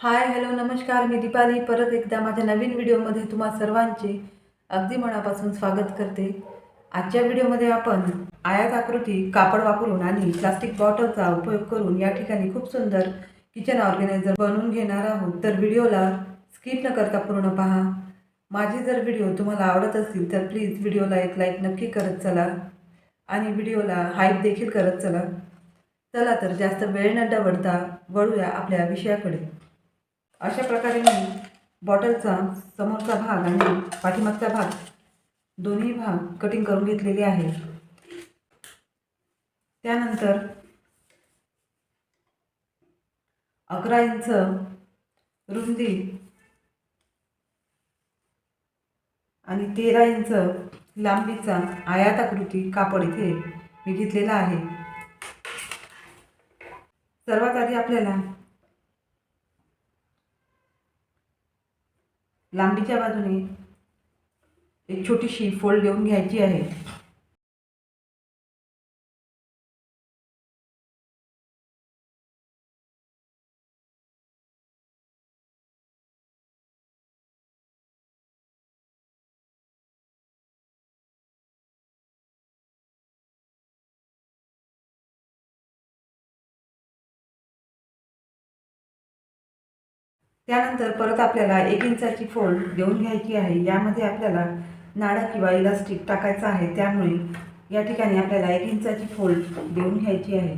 Hi hello नमस्कार मी दीपाली. परत एकदा माझ्या नवीन व्हिडिओमध्ये तुम्हा सर्वांचे अगदी मनापासून स्वागत करते. आजच्या व्हिडिओमध्ये आपण आयात आकृती कापड वापरून आणि प्लास्टिक बॉटलचा उपयोग करून या ठिकाणी खूप सुंदर किचन ऑर्गनायझर बनवून घेणार आहोत. तर व्हिडिओला स्किप न करता पूर्ण पहा. माझे जर व्हिडिओ तुम्हाला आवडत असतील तर प्लीज व्हिडिओला एक लाईक नक्की करत चला. आणि व्हिडिओला हाईप देखील करत चला. चला तर जास्त वेळ न दवडता वळूया आपल्या विषयाकडे. अशा प्रकारे मी बॉटलचा समोरचा भाग आणि पाठीमागचा भाग दोन्ही भाग कटिंग करून घेतलेले आहे त्यानंतर अकरा इंच रुंदी आणि तेरा इंच लांबीचा आयाताकृती कापड इथे मी घेतलेला आहे. सर्वात आधी आपल्याला लांबीच्या बाजूने एक छोटीशी फोल्ड देऊन घ्यायची आहे. त्यानंतर परत आपल्याला एक इंचाची फोल्ड देऊन घ्यायची आहे. यामध्ये आपल्याला नाडा किंवा इलास्टिक टाकायचं आहे. त्यामुळे या ठिकाणी आपल्याला एक इंचाची फोल्ड देऊन घ्यायची आहे.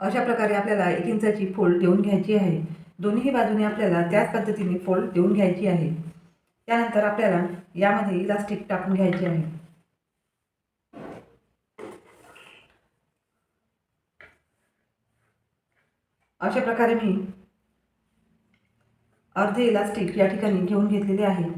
अशा प्रकारे आपल्याला एक इंचाची फोल्ड देऊन घ्यायची आहे. दोन्ही बाजूने आपल्याला त्याच पद्धतीने फोल्ड देऊन घ्यायची आहे. त्यानंतर आपल्याला यामध्ये इलास्टिक टाकून घ्यायचे आहे. अशा प्रकारे मी अर्धे इलास्टिक या ठिकाणी घेऊन घेतलेले आहे.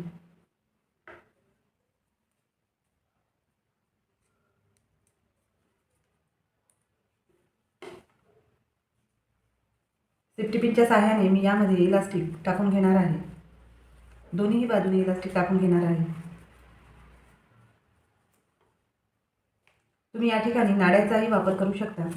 सेफ्टी पिनच्या सहाय्याने मी यामध्ये इलास्टिक टाकून घेणार आहे. दोन्हीही बाजूने इलास्टिक टाकून घेणार आहे. तुम्ही या ठिकाणी नाड्याचाही वापर करू शकता.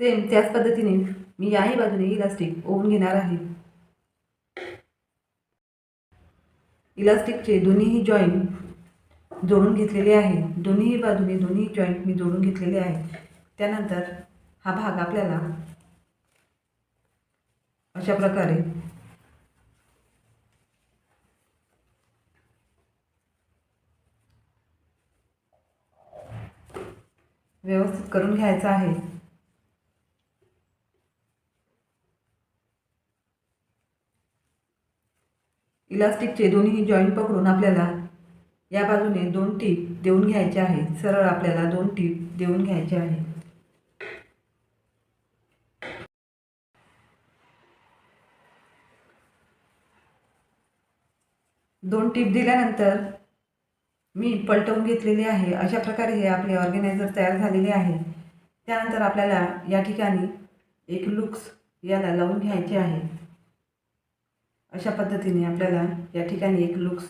सेम त्याच पद्धतीने मी याही बाजूने इलास्टिक ओवून घेणार आहे. इलास्टिकचे दोन्हीही जॉईंट जोडून घेतलेले आहे. दोन्हीही बाजूने दोन्ही जॉईंट मी जोडून घेतलेले आहे. त्यानंतर हा भाग आपल्याला अशा प्रकारे व्यवस्थित करून घ्यायचा आहे. इलास्टिकचे दोन्ही जॉईंट पकडून आपल्याला या बाजूने दोन टीप देऊन घ्यायचे आहे. सरळ आपल्याला दोन टीप देऊन घ्यायचे आहे. दोन टीप दिल्यानंतर मी पलटवून घेतलेली आहे. अशा प्रकारे हे आपले ऑर्गनायझर तयार झालेले आहे. त्यानंतर आपल्याला या ठिकाणी एक लुक्स याला लावून घ्यायचे आहे. अशा पद्धतीने आपल्याला या ठिकाणी एक लुक्स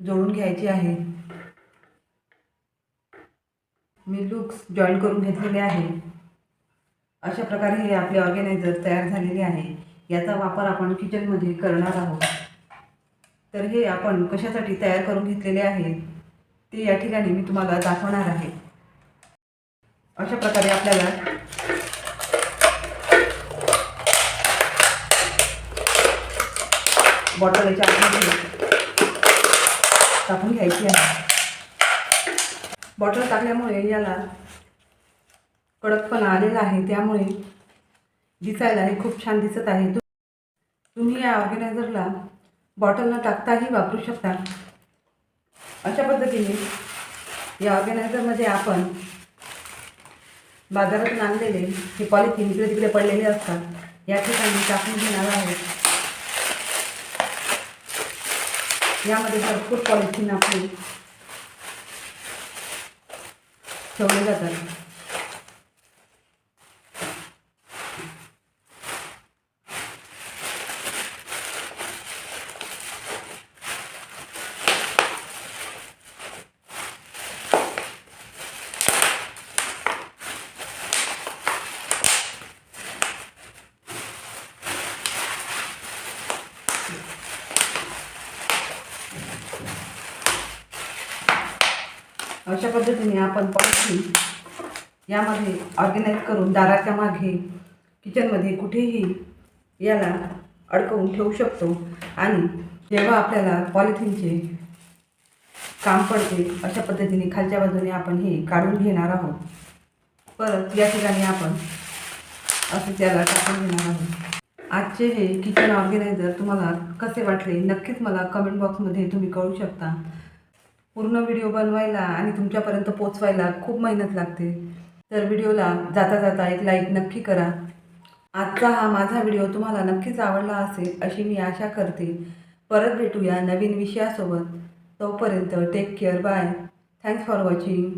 जोडून घ्यायची आहे. मी लुक्स जॉईन करून घेतलेले आहे. अशा प्रकारे हे आपले ऑर्गॅनायझर तयार झालेले आहे. याचा वापर आपण किचनमध्ये करणार आहोत. तर हे आपण कशासाठी तयार करून घेतलेले आहे ते या ठिकाणी मी तुम्हाला दाखवणार आहे. अशा प्रकारे आपल्याला बॉटल याच्या आतमध्ये टाकून घ्यायची आहे. बॉटल टाकल्यामुळे याला कडकपणा आलेला आहे. त्यामुळे दिसायला हे खूप छान दिसत आहे. तुम्ही या ऑर्गनायझरला बॉटल न टाकताही वापरू शकता. अशा पद्धतीने या ऑर्गनायझरमध्ये आपण बाजारातून आणलेले हे पॉलिथिन इकडे तिकडे पडलेले असतात. या ठिकाणी टाकून घेणार आहोत. यामध्ये भरपूर पॉलिथिन आपली ठेवले जातात. अशा पद्धतीने आपण पॉलिथिन यामध्ये ऑर्गनाईज करून दाराच्या मागे किचनमध्ये कुठेही याला अडकवून ठेवू शकतो. आणि जेव्हा आपल्याला पॉलिथिनचे काम पडते अशा पद्धतीने खालच्या बाजूने आपण हे काढून घेणार आहोत. परत या ठिकाणी आपण असं त्याला टाकून घेणार आहोत. आजचे हे किचन ऑर्गनायझर तुम्हाला कसे वाटले नक्कीच मला कमेंट बॉक्समध्ये तुम्ही कळू शकता. पूर्ण व्हिडिओ बनवायला आणि तुमच्यापर्यंत पोचवायला खूप मेहनत लागते. तर व्हिडिओला जाता जाता एक लाईक नक्की करा. आजचा हा माझा व्हिडिओ तुम्हाला नक्कीच आवडला असेल अशी मी आशा करते. परत भेटूया नवीन विषयासोबत. तोपर्यंत take care bye thanks for watching